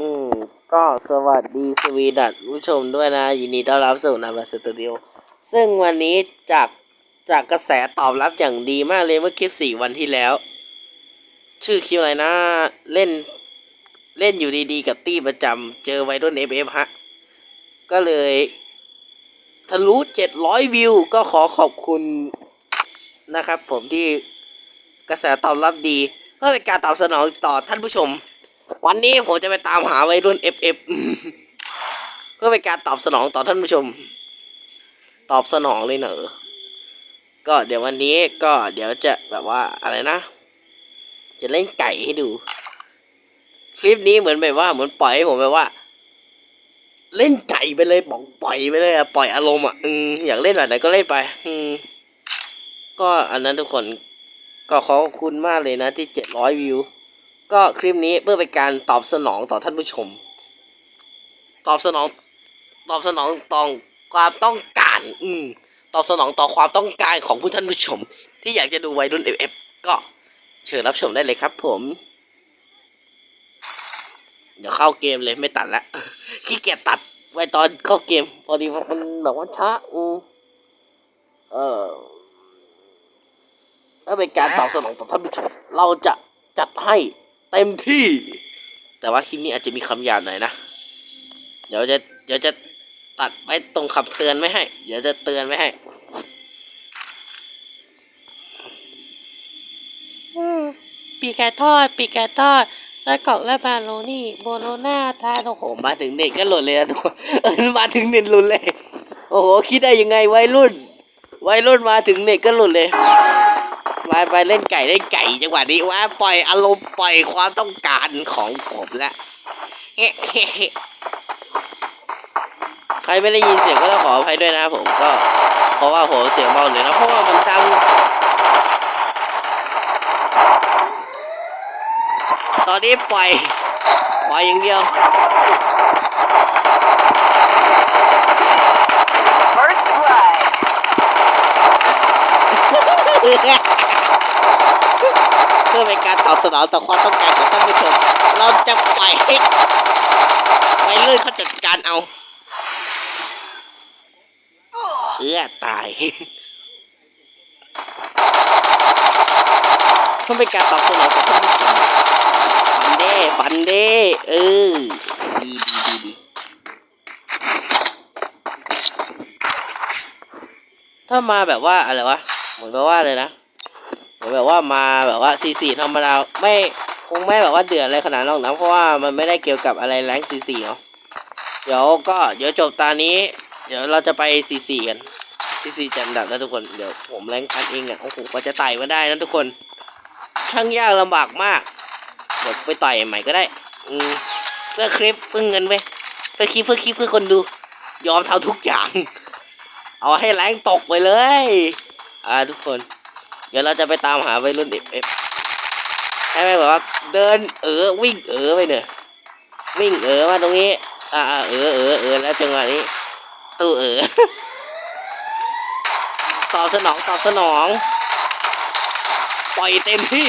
อืม ก็สวัสดีสวีดัตผู้ชมด้วยนะ ยินดีต้อนรับสู่นาบาสตูดิโอซึ่งวันนี้จากจากกระแสตอบรับอย่างดีมากเลยเมื่อคลิปสี่วันที่แล้ว ชื่อคลิปอะไรนะ เล่นเล่นอยู่ดีๆ กับตี้ประจำเจอไวรุ่นเอฟเอฟฮะ ก็เลยทะลุเจ็ดร้อยวิว ก็ขอขอบคุณนะครับผมที่กระแสตอบรับดี เพื่อเป็นการตอบสนองต่อท่านผู้ชม วันนี้ผมจะไปตามหาวัยรุ่น FF เพื่อเป็นการตอบสนองต่อท่านผู้ชม ตอบสนองเลยเนอะก็เดี๋ยววันนี้ก็เดี๋ยวจะแบบว่าอะไรนะ จะเล่นไก่ให้ดู คลิปนี้เหมือนแบบว่าเหมือนปล่อยให้ผมแบบว่า เล่นไก่ไปเลยบอกปล่อยไปเลยอะปล่อยอารมณ์อะอืมอยากเล่นแบบไหนก็เล่นไป อืมก็อันนั้นทุกคนก็ขอบคุณมากเลยนะที่เจ็ดร้อยวิว ก็คลิปนี้เพื่อเป็นการตอบสนองต่อท่านผู้ชม ตอบสนอง ตอบสนองต่อความต้องการ อืม ตอบสนองต่อความต้องการของผู้ท่านผู้ชม ที่อยากจะดูวัยรุ่นเอฟก็เชิญรับชมได้เลยครับ ผม เดี๋ยวเข้าเกมเลยไม่ตัดละขี้เกียจตัดไว้ตอนเข้าเกม พอดีมันแบบว่าช้าอืมเออถ้าเป็นการตอบสนองต่อท่านผู้ชมเราจะจัดให้ เต็มที่ แต่ว่าคลิปนี้อาจจะมีคำหยาบหน่อยนะ เดี๋ยวจะเดี๋ยวจะตัดไว้ตรงคำเตือนไม่ให้ เดี๋ยวจะเตือนไม่ให้ปีกไก่ทอด ปีกไก่ทอดไส้กรอกและมาโรนี่โบโลน่าทาโอ้โหมาถึงเน็ตก็หล่นเลยนะทุกคนเออมาถึงเน็ตหลุดเลย โอ้โห คิดได้ยังไงวัยรุ่น วัยรุ่นมาถึงเน็ตก็หลุดเลย มาไปเล่นไก่เล่นไก่จังหวะนี้ว่าปล่อยอารมณ์ปล่อยความต้องการของผมละใครไม่ได้ยินเสียงก็ต้องขออภัยด้วยนะผมก็ เพราะว่าผมเสียงเบาหน่อยนะเพราะว่ามันดังตอนนี้ปล่อยปล่อยอย่างเดียว First blood. เพื่อเป็นการตอบสนองต่อความต้องการของท่านผู้ชม เราจะปล่อยให้ไปเรื่อยเขาจัดการเอาเอื้อตายเพื่อเป็นการตอบสนองต่อท่านผู้ชมฟันเด้ฟันเด้เออดีดีดีดีถ้ามาแบบว่าอะไรวะ เหมือนแบบว่าเลยนะเหมือนแบบว่ามาแบบว่าซีซีธรรมดาไม่คงไม่แบบว่าเดือดอะไรขนาดนั้นหรอกนะเพราะว่ามันไม่ได้เกี่ยวกับอะไรแรงซีซีเนาะเดี๋ยวก็เดี๋ยวจบตานี้ เดี๋ยวเราจะไปซีซีกันซีซีจันดับนะทุกคนเดี๋ยวผมแรงพันเองอะโอ้โหกว่าจะไต่มาได้นะทุกคน ช่างยากลำบากมากเดี๋ยวไปต่อยใหม่ก็ได้ อืมเพื่อคลิปเพื่อเงินเว้ยเพื่อคลิปเพื่อคลิปเพื่อคนดู ยอมทำทุกอย่าง เอาให้แรงตกไปเลย อ่าทุกคน เดี๋ยวเราจะไปตามหาวัยรุ่นเอฟเอฟให้ไหมแบบว่าเดินเออวิ่งเออไปเนี่ยวิ่งเออมาตรงนี้อ่าอ่าเออเออเออแล้วจังหวะนี้ตู้เออตอบสนองตอบสนอง ปล่อยเต็มที่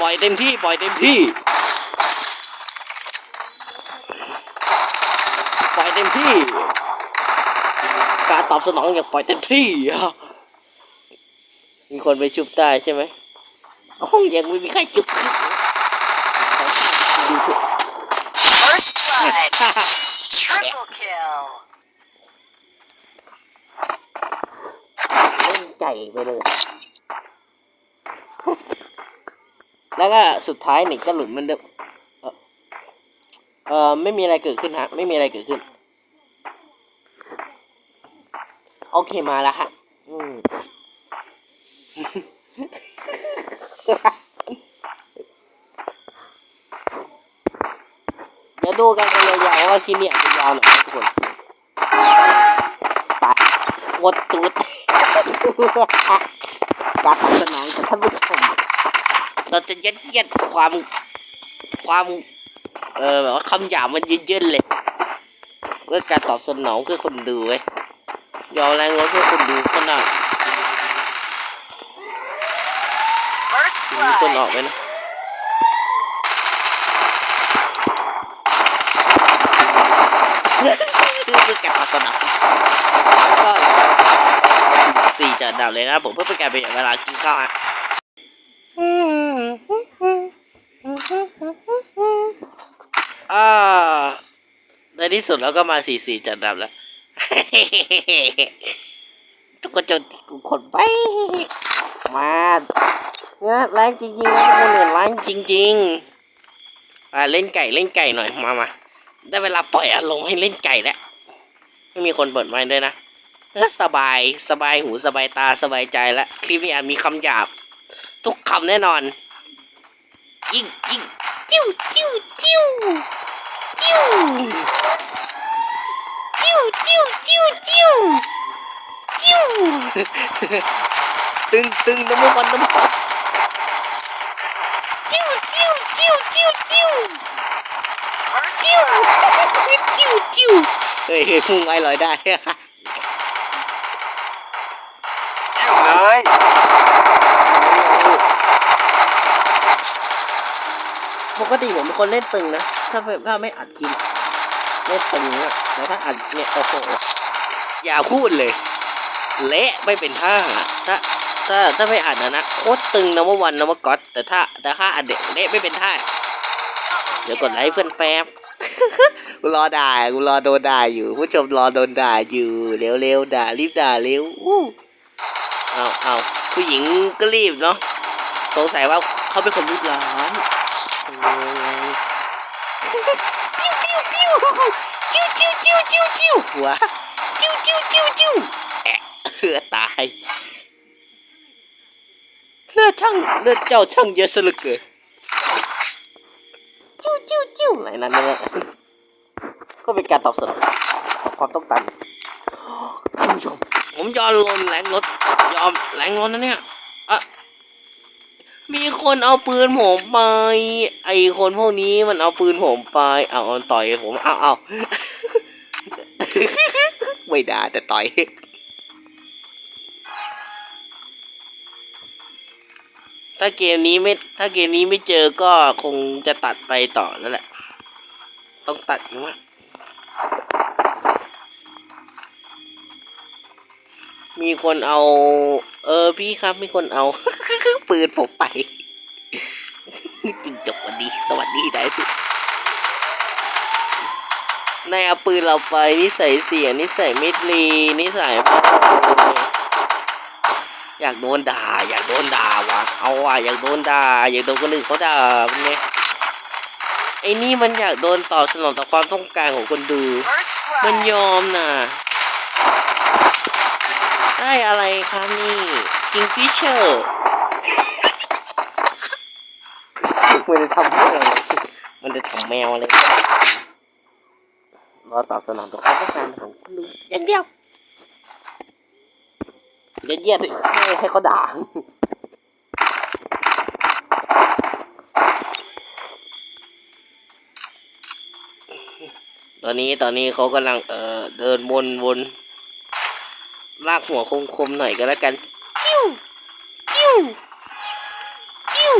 ปล่อยเต็มที่ ปล่อยเต็มที่ ปล่อยเต็มที่ ตอบสนองอย่างปล่อยเต็มที่อะมีคนไปชุบได้ใช่ไหมโอ้ยยังไม่มีใครชุบดูเถอะ First blood. Triple kill. เล่นไก่ไปเลย แล้วก็สุดท้ายหนึ่งก็หลุดเหมันเดิมเอ่อเออไม่มีอะไรเกิดขึ้นฮะ ไม่มีอะไรเกิดขึ้น โอเคมาแล้วฮะอืมเดี๋ยวดูกันไปยาวๆว่าคลิปนี้อาจจะยาวหน่อยทุกคนไปหมดตูดการตอบสนองจากท่านผู้ชมเราจะยัดเยียดความความเออแบบว่าคำหยาบมันเยอะๆเลยเพื่อการตอบสนองเพื่อคนดูเว้ย ยอแรงรถให้คนดูขนาดมีคนออกไปนะคือการสนับก็สี่จัดดับเลยนะผมเพื่อเป็นการประหยัดเวลากินข้าวอะอ่าในที่สุดเราก็มาสี่สี่จัดดับแล้ว ทุกคนจนคนไป มาเนี่ยแรงจริงๆนะคนอื่นแรงจริงๆอ่าเล่นไก่เล่นไก่หน่อยมามาได้เวลาปล่อยอารมณ์ให้เล่นไก่แล้วไม่มีคนเปิดไมค์ด้วยนะเออสบายสบายหูสบายตาสบายใจแล้วคลิปนี้อาจมีคำหยาบ ทุกคำแน่นอนยิงยิงจิ้วจิ้วจิ้วจิ้ว จิ้วจิ้วจิ้วจิ้วตึงตึงน้ำมันน้ำมันจิ้วจิ้วจิ้วจิ้วจิ้วจิ้วจิ้วจิ้วเฮ้ยพุ่งไว้ลอยได้จิ้วเลยปกติผมเป็นคนเล่นตึงนะ ถ้าถ้าไม่อัดกิน เล่นตึงอะแต่ถ้าอัดเนี่ยโอ้โหอย่าพูดเลย เละไม่เป็นท่าถ้าถ้าถ้าไม่อัดนะนะโคตรตึงนะว่าวันนะว่าก๊อตแต่ถ้าแต่ถ้าอัดเด็กเละไม่เป็นท่าเดี๋ยวกดไลค์เพื่อนแป๊บกูรอด่ากูรอโดนด่าอยู่ ผู้ชมรอโดนด่าอยู่เร็วเร็วๆด่ารีบด่าเร็วอู้เอาเอาผู้หญิงก็รีบเนาะสงสัยว่าเขาเป็นคนรีบร้อน จิ้วจิ้วจิ้วจิ้วจิ้วหัวจิ้วจิ้วจิ้วจิ้วแอะเหือตายเลือดช่างเลือดเจ้าช่างเยอะซะเหลือเกินจิ้วจิ้วจิ้วอะไรนั่นเนี่ยก็เป็นการตอบสนองความต้องการท่านผู้ชมผมยอมลงแรงรถยอมแรงรถนะเนี่ยอะ มีคนเอาปืนผมไป ไอคนพวกนี้มันเอาปืนผมไป เอาต่อยผมเอาเอาไม่ด่าแต่ต่อยถ้าเกมนี้ไม่ถ้าเกมนี้ไม่เจอก็คงจะตัดไปต่อแล้วแหละ ต้องตัดอีกมั้งมีคนเอา เออพี่ครับมีคนเอา ปืนผมไปจริงจบวันดีสวัสดีได้ทุกนายเอาปืนเราไปนิสัยเสียนิสัยมิดลีนิสัยอยากโดนด่า อยากโดนด่าว่ะเอาว่ะอยากโดนด่าอยากโดนคนอื่นเขาด่าเป็นไงไอ้นี่มันอยากโดนตอบสนองต่อความต้องการของคนดู มันยอมน่ะได้อะไรครับนี่ Kingfisher มันจะทำแมวมันจะทำแมวอะไรรอตอบสนองต่อความต้องการของคุณลุงอย่างเดียวเดี๋ยวเยียดให้ให้เขาด่าตอนนี้ตอนนี้เขากำลังเอ่อเดินวนวนลากหัวคมๆหน่อยก็แล้วกันจิ้วจิ้วจิ้ว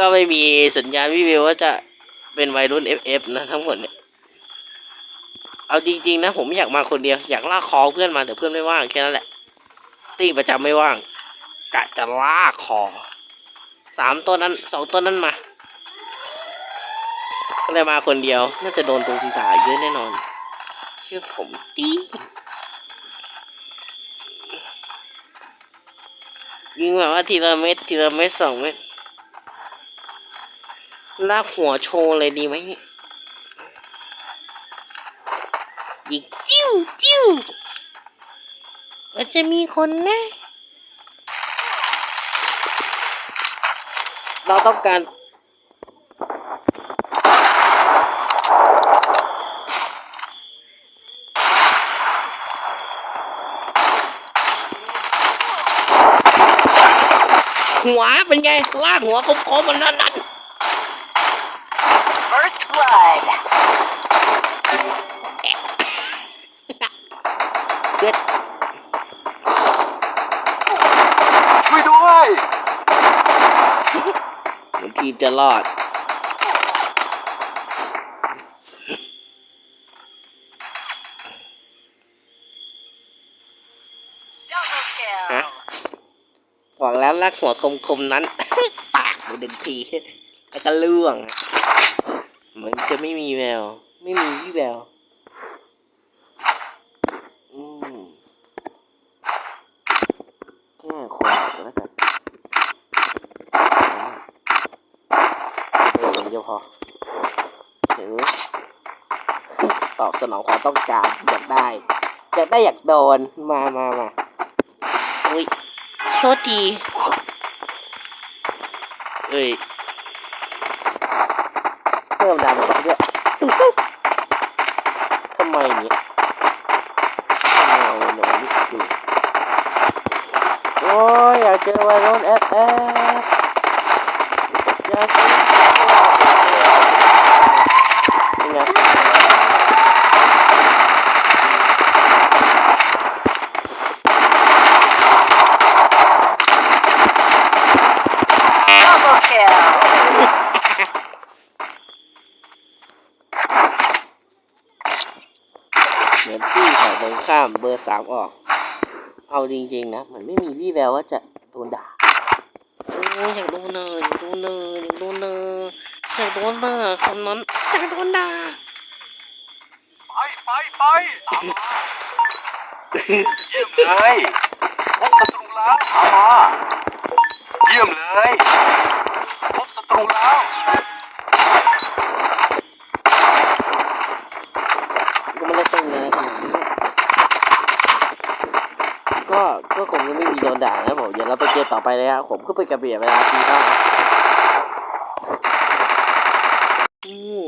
ก็ไม่มีสัญญาณวิวว่าจะเป็นวัยรุ่น FF นะทั้งหมดเนี่ย เอาจริงๆนะ ผมไม่อยากมาคนเดียว อยากลากคอเพื่อนมาแต่เพื่อนไม่ว่างแค่นั้นแหละ ตีประจำไม่ว่าง กะจะลากคอสามตัวนั้นสองตัวนั้นมา ก็เลยมาคนเดียว น่าจะโดนตรงด่าเยอะแน่นอน เชื่อผมดิยิงแบบว่าทีละเม็ดทีละเม็ดสองเม็ด ลากหัวโชว์เลยดีไหมยิงจิ้วจิ้วว่าจะมีคนนะ เราต้องการหัวเป็นไงลากหัวคมๆมันนั่นนั่น First blood. เจ็ดช่วยด้วย เหมือนทีมจะรอด Double kill. ฮะบอกแล้วลากหัวคมๆนั้น ปากดึงที แล้วก็ล่วง เหมือนจะไม่มีแวว ไม่มีวี่แววอืมแค่คนแล้วกันเดี๋ยวเดียวพอถือตอบสนองความต้องการอยากได้อยากได้อยากโดนมามามาอุ้ยโทษทีเอ้ย เพิ่มดำกันด้วยทำไมเนี่ยทำไมเนี่ยนี่คือโอ้ยอยากเจอวัยรุ่นแอฟแอฟอยากเจอเป็นไง Double kill. เหมือนที่ฝ่ายตรงข้ามเบอร์สามออก เอา จริงๆนะมันไม่มีวี่แววว่าจะโดนด่าโอ้ยอยากโดนเนยอยากโดนเนยอยากโดนเนยอยากโดนเนยคำนั้นอยากโดนด่าไปไปไปตามมาเยี่ยมเลยพบศัตรูแล้วตามมาเยี่ยมเลยพบศัตรูแล้ว ก็ไม่ได้เต้นเลยขนาดนี้ ก็ก็คงจะไม่มีโดนด่านะผมเดี๋ยวเราไปเจอต่อไปเลยครับผมก็ไปกระเบียดเวลาทีบ้างอืม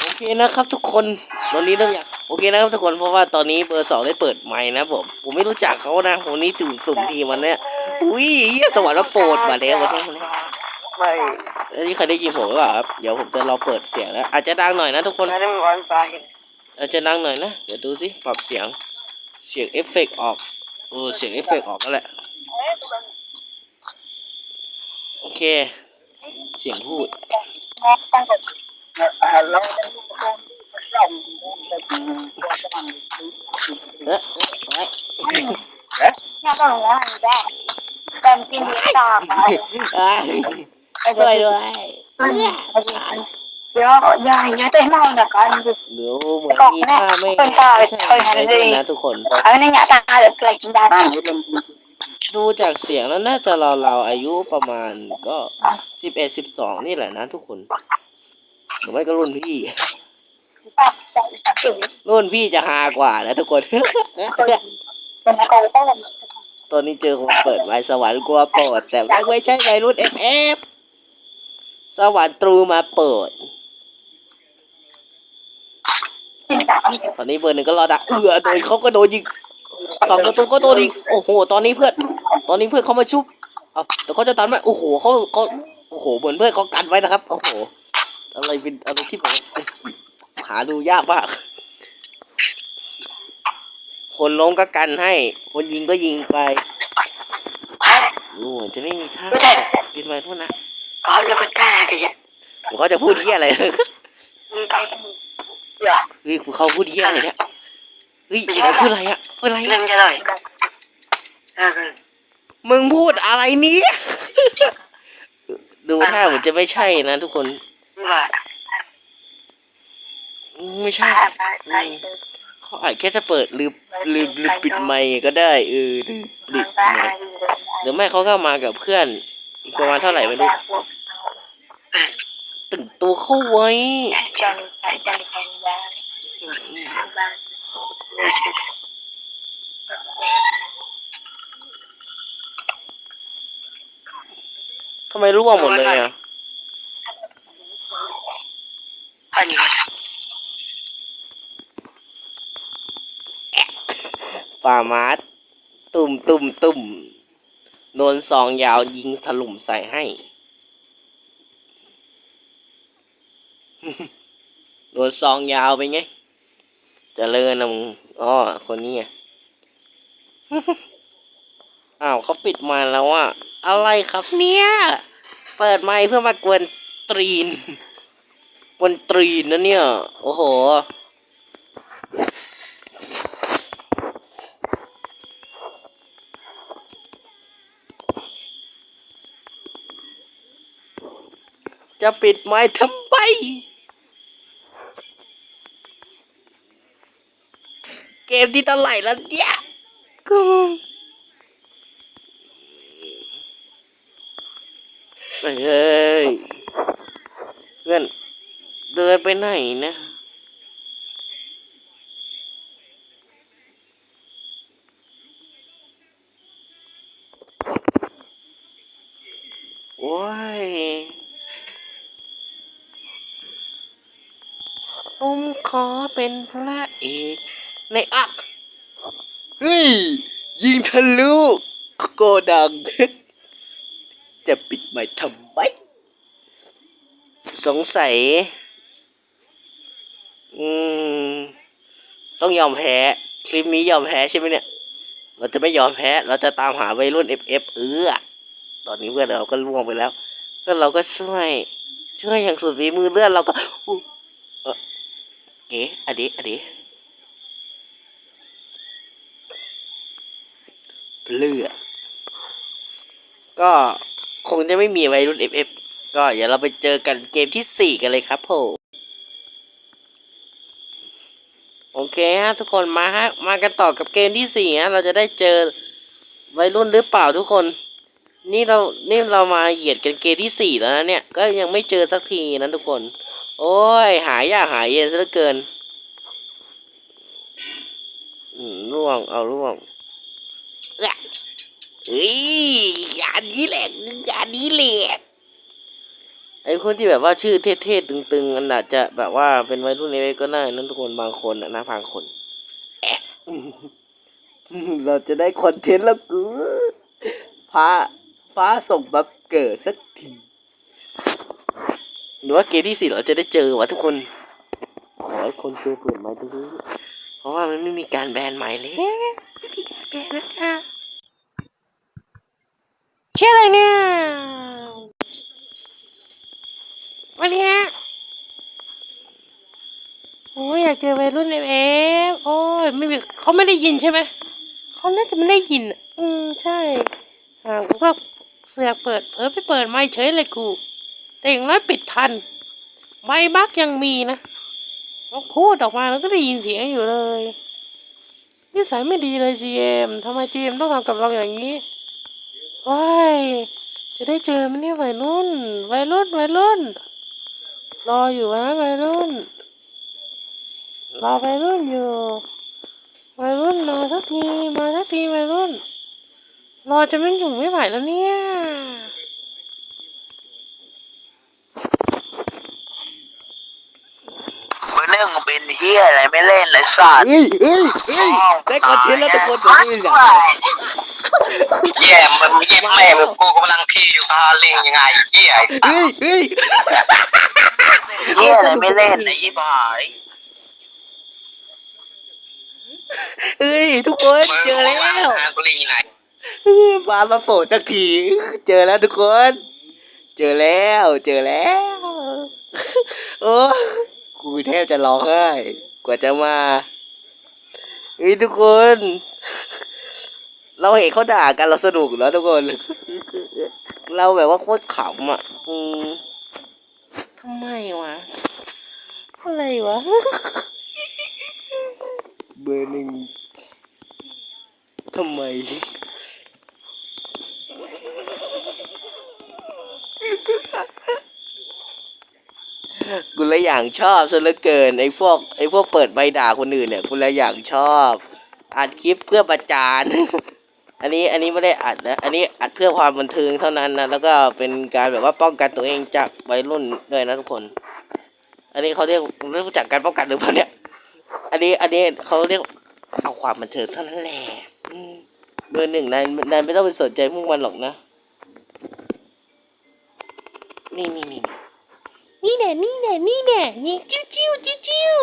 โอเคนะครับทุกคนตอนนี้ต้องอยากโอเคนะครับทุกคนเพราะว่าตอนนี้เบอร์สองได้เปิดไมค์นะผมผมไม่รู้จักเขานะผมนี่สุ่มสุ่มทีมันเนี่ยอุ้ยเยี่ยสวรรค์มาโปรดมาแล้วมาแล้วมาแล้วไม่อันนี้ใครได้ยินผมหรือเปล่าครับเดี๋ยวผมจะรอเปิดเสียงแล้วอาจจะดังหน่อยนะทุกคนไม่ได้มีวันไปอาจจะดังหน่อยนะเดี๋ยวดูสิปรับเสียงเสียงเอฟเฟกต์ออกเออเสียงเอฟเฟกออกก็แหละ โอเค เสียงพูดเอ๊ะเอ๊ะไว้น่าต้องรู้ว่ามันแย่เต็มกินเยอะต่อไปไอ้ช่วยด้วย เดี๋ยวอย่าอย่าเต้นมากนะกันดูเดี๋ยวเหมือนมีท่าไม่ไม่ใช่ไม่ใช่นะทุกคนเอาในหน้าตาเดี๋ยวเกิดกินได้ดูจากเสียงแล้วน่าจะเราเราอายุประมาณก็สิบเอ็ดสิบสองนี่แหละนะทุกคนหรือไม่ก็รุ่นพี่ รุ่นพี่จะฮากว่านะทุกคนตอนนี้เจอคนเปิดไว้สวรรค์กลัวโปรดแต่ว่าไม่ใช่วัยรุ่นเอฟเอฟสวรรค์ตรูมาเปิด ตอนนี้เบอร์หนึ่งก็รอดักเอือโดนเขาก็โดนยิงสองประตูก็โดนยิงโอ้โห ตอนนี้เพื่อน ตอนนี้เพื่อนเขามาชุบเอาแต่เขาจะตันไหมโอ้โหเขาเขาโอ้โหเหมือนเพื่อนเขากันไว้นะครับ โอ้โห อะไรเป็นอะไรที่แบบหาดูยากมาก คนล้มก็กันให้ คนยิงก็ยิงไปโอ้โหจะไม่มีท่าปิดไมค์โทษนะก็แล้วก็ตากันอย่างเดี๋ยวเขาจะพูดเที่ยอะไร ไปเดี๋ยวเฮ้ยเขาพูดเที่ยอะไรเนี่ยเฮ้ยเขาพูดอะไรอะพูดอะไรเรื่องจะเลยเออมึงพูดอะไรเนี้ ดูท่าเหมือนจะไม่ใช่นะทุกคน ว่าไม่ใช่อืมเขาอาจแค่จะเปิดหรือหรือหรือปิดไมค์ก็ได้เออหรือปิดไมค์หรือไม่เขาก็มากับเพื่อน อีกประมาณเท่าไหร่ไม่รู้ ตึงตัวเข้าไว้จันจันจันจันจันทำไมร่วงหมดเลยอะอันนี้ป่ามาร์ตุ่มตุ่มตุ่มโดนซองยาวยิงถล่มใส่ให้ โดนซองยาวไปไงจะเลินนะมึงอ๋อคนนี้ไงอ้าวเขาปิดมาแล้วอะอะไรครับเนี่ย เปิดไม้เพื่อมากวนตรีน กวนตรีนนะเนี่ย โอ้โห จะปิดไม้ทำไม มที่เท่าไหร่แล้วเนี่ยกูเฮ้ยเพื่อนเดินไปไหนนะ โอ้ย ผมขอเป็นพระเอกในอัก เฮ้ย ยิงทะลุ โกดัง จะปิดไม้ทำไม สงสัย อืม ต้องยอมแพ้ คลิปนี้ยอมแพ้ใช่ไหมเนี่ย เราจะไม่ยอมแพ้ เราจะตามหาวัยรุ่น FF เออตอนนี้เพื่อนเราก็ล่วงไปแล้ว เพื่อนเราก็ช่วย ช่วยอย่างสุดฝีมือเลือดเราก็เออเอ๋อะเดะอะเดะเลือด ก็คงจะไม่มีวัยรุ่น FF ก็เดี๋ยวเราไปเจอกันเกมที่สี่กันเลยครับผมโอเคฮะทุกคนมาฮะมากันต่อกับเกมที่สี่ฮะเราจะได้เจอวัยรุ่นหรือเปล่าทุกคน นี่เรานี่เรามาเหยียดกันเกมที่สี่แล้วนะเนี่ยก็ยังไม่เจอสักทีนะทุกคน โอ้ยหายากหายเย็นซะเหลือเกินอืมร่วงเอาร่วง เอ้ยเฮ้ยงานนี้แหละงานนี้แหละไอ้คนที่แบบว่าชื่อเท่ๆตึงๆมันอาจจะแบบว่าเป็นวัยรุ่นเล็กๆก็ได้นั่นทุกคนบางคนอะนะบางคนแอะเราจะได้คอนเทนต์แล้วกูฟ้าฟ้าส่งมาเกิดสักทีหรือว่าเกมที่สี่เราจะได้เจอวะทุกคนขอให้คนเจอเปิดไม้ทุกทีเพราะว่ามันไม่มีการแบนใหม่เลยไม่มีการแบนแล้วจ้า ชื่ออะไรเนี่ย วันนี้ฮะโอ้ยอยากเจอวัยรุ่นเอฟเอฟโอ้ยไม่มีเขาไม่ได้ยินใช่ไหม เขาน่าจะไม่ได้ยินอะอืม ใช่อ่ากูก็เสือกเปิดเออไปเปิดไม่เฉยเลยกู แต่อย่างน้อยปิดทัน ไม่บักยังมีนะต้องพูดออกมาแล้วก็ได้ยินเสียงอยู่เลยนิสัยไม่ดีเลยจีเอ็มทำไมจีเอ็มต้องทำกับเราอย่างนี้ ว้ายจะได้เจอมันเนี่ยวัยรุ่น วัยรุ่น วัยรุ่น รออยู่นะวัยรุ่น รอวัยรุ่นอยู่ วัยรุ่นมาสักที มาสักทีวัยรุ่น รอจะไม่อยู่ไม่ไหวแล้วเนี่ยมือเรื่องเป็นเฮียอะไรไม่เล่นเลยสัตว์เฮ้ยเฮ้ยเฮ้ยได้คอนเทนต์แล้วทุกคนผมไม่อยาก แย่มันเย็บแม่มึงกูกำลังพีอยู่คาลิงยังไงเฮียเฮ้ยเฮ้ยเฮียอะไรไม่เล่นไอ้ยี่บายเฮ้ยทุกคนเจอแล้วกูลิงยังไงฟ้ามาโผล่สักทีเจอแล้วทุกคน เจอแล้ว เจอแล้วโอ้กูแทบจะร้องไห้กว่าจะมาเฮ้ยทุกคน เราเห็นเขาด่ากันเราสนุกแล้วทุกคน เราแบบว่าโคตรขำอะ อืมทำไมวะอะไรวะ เบอร์หนึ่งทำไม กูเลยอย่างชอบซะเหลือเกิน ไอ้พวกไอ้พวกเปิดใบด่าคนอื่นเนี่ยกูเลยอย่างชอบอัดคลิปเพื่อประจาน อันนี้อันนี้ไม่ได้อัดนะ อันนี้อัดเพื่อความบันเทิงเท่านั้นนะ แล้วก็เป็นการแบบว่าป้องกันตัวเองจากวัยรุ่นด้วยนะทุกคน อันนี้เขาเรียกรู้จักการป้องกันหรือเปล่าเนี่ย อันนี้อันนี้เขาเรียกเอาความบันเทิงเท่านั้นแหละอืมเบอร์หนึ่งนายนายไม่ต้องไปสนใจพวกมันหรอกนะ นี่นี่นี่นี่แน่นี่แน่นี่แน่นี่จิ้วจิ้วจิ้วจิ้ว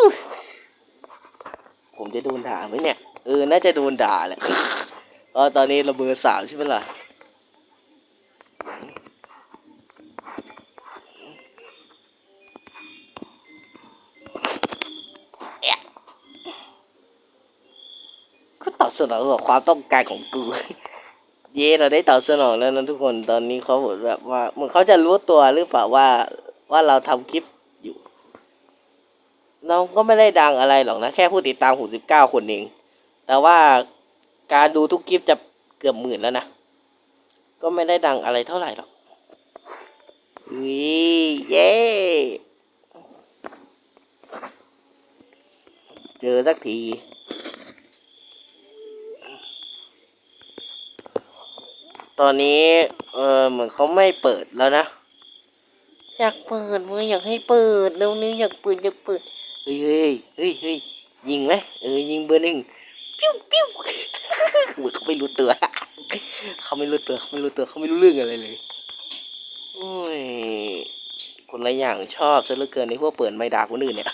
ผมจะโดนด่าไหมเนี่ย เออ น่าจะโดนด่าแหละ เพราะตอนนี้เราเบอร์สามใช่ไหมล่ะก็ตอบสนองกับความต้องการของกู เย่เราได้ตอบสนองแล้วนะทุกคนตอนนี้เขาเหมือนแบบว่าเหมือนเขาจะรู้ตัวหรือเปล่าว่าว่าเราทำคลิปอยู่ เราก็ไม่ได้ดังอะไรหรอกนะ แค่ผู้ติดตามหกสิบเก้าคนเองแต่ว่า การดูทุกคลิปจะเกือบหมื่นแล้วนะ ก็ไม่ได้ดังอะไรเท่าไหร่หรอกวิเย้เจอสักทีตอนนี้ เออเหมือนเขาไม่เปิดแล้วนะ อยากเปิดเว้ยอยากให้เปิดเร็วนี้อยากเปิดอยากเปิดเฮ้ยเฮ้ยเฮ้ยเฮ้ยยิงไหมเออยิงเบอร์หนึ่งปิ้วปิ้ว อุ๊ยเขาไม่รู้ตัวเขาไม่รู้ตัวเขาไม่รู้ตัวเขาไม่รู้เรื่องอะไรเลยโอ้ยคนละอย่างชอบซะเหลือเกินในพวกเปิดไม่ด่าคนอื่นเนี่ย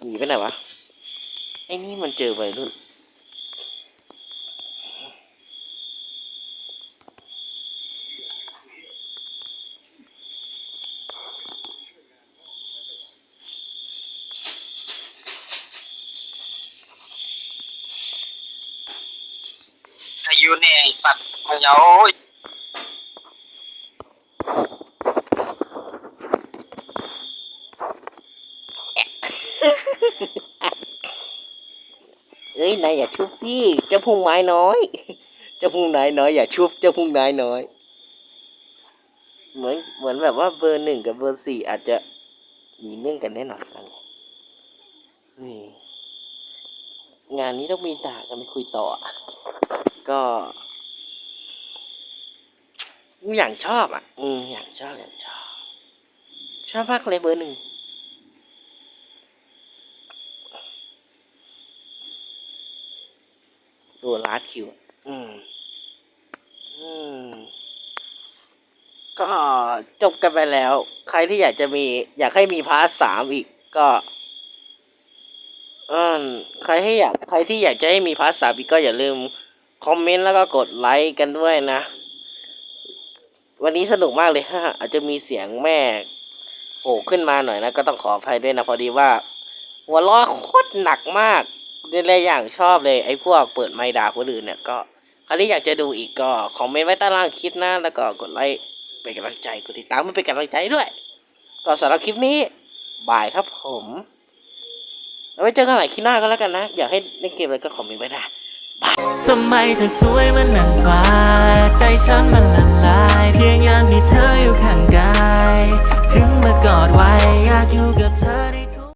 หนีไปไหนวะ ไอ้นี่มันเจอวัยรุ่น ถ้าอยู่ในไอ้สัตว์มันเอา เอ้ยนายอย่าชุบสิเจ้าพุงไม้น้อยเจ้าพุงนายน้อยอย่าชุบเจ้าพุงนายน้อย เหมือนเหมือนแบบว่าเบอร์หนึ่งกับเบอร์สี่อาจจะมีเรื่องกันแน่นอนกันนี่งานนี้ต้องมีด่ากันไปคุยต่อ ก็อย่างชอบอะ อืมอย่างชอบอย่างชอบ ชอบมากเลยเบอร์หนึ่ง ตัวลาดคิวอืม อืม ก็จบกันไปแล้ว ใครที่อยากจะมี อยากให้มีพาร์ทสามอีกก็ อืม ใครให้อยาก ใครที่อยากจะให้มีพาร์ทสามอีกก็อย่าลืมคอมเมนต์แล้วก็กดไลค์กันด้วยนะ วันนี้สนุกมากเลยฮะ อาจจะมีเสียงแม่โผล่ขึ้นมาหน่อยนะ ก็ต้องขออภัยด้วยนะ พอดีว่า หัวล้อโคตรหนักมาก ในหลายอย่างชอบเลยไอ้พวกเปิดไมด่าคนอื่นเนี่ยก็ใครที่อยากจะดูอีกก็คอมเมนต์ไว้ใต้ล่างคลิปนะแล้วก็กดไลค์เป็นกำลังใจกดติดตามมันเป็นกำลังใจด้วย ก็สำหรับคลิปนี้บายครับผมแล้วไว้เจอกันใหม่คลิปหน้าก็แล้วกันนะ อยากให้เล่นเกมอะไรก็คอมเมนต์ไว้นะบายทำไมเธอสวยมัอนนางฟ้า ใจฉันมันละลาย เพียงอยามที่เธออยู่ข้างกาย ถึงมากอดไว้อยากอยู่กับเธอ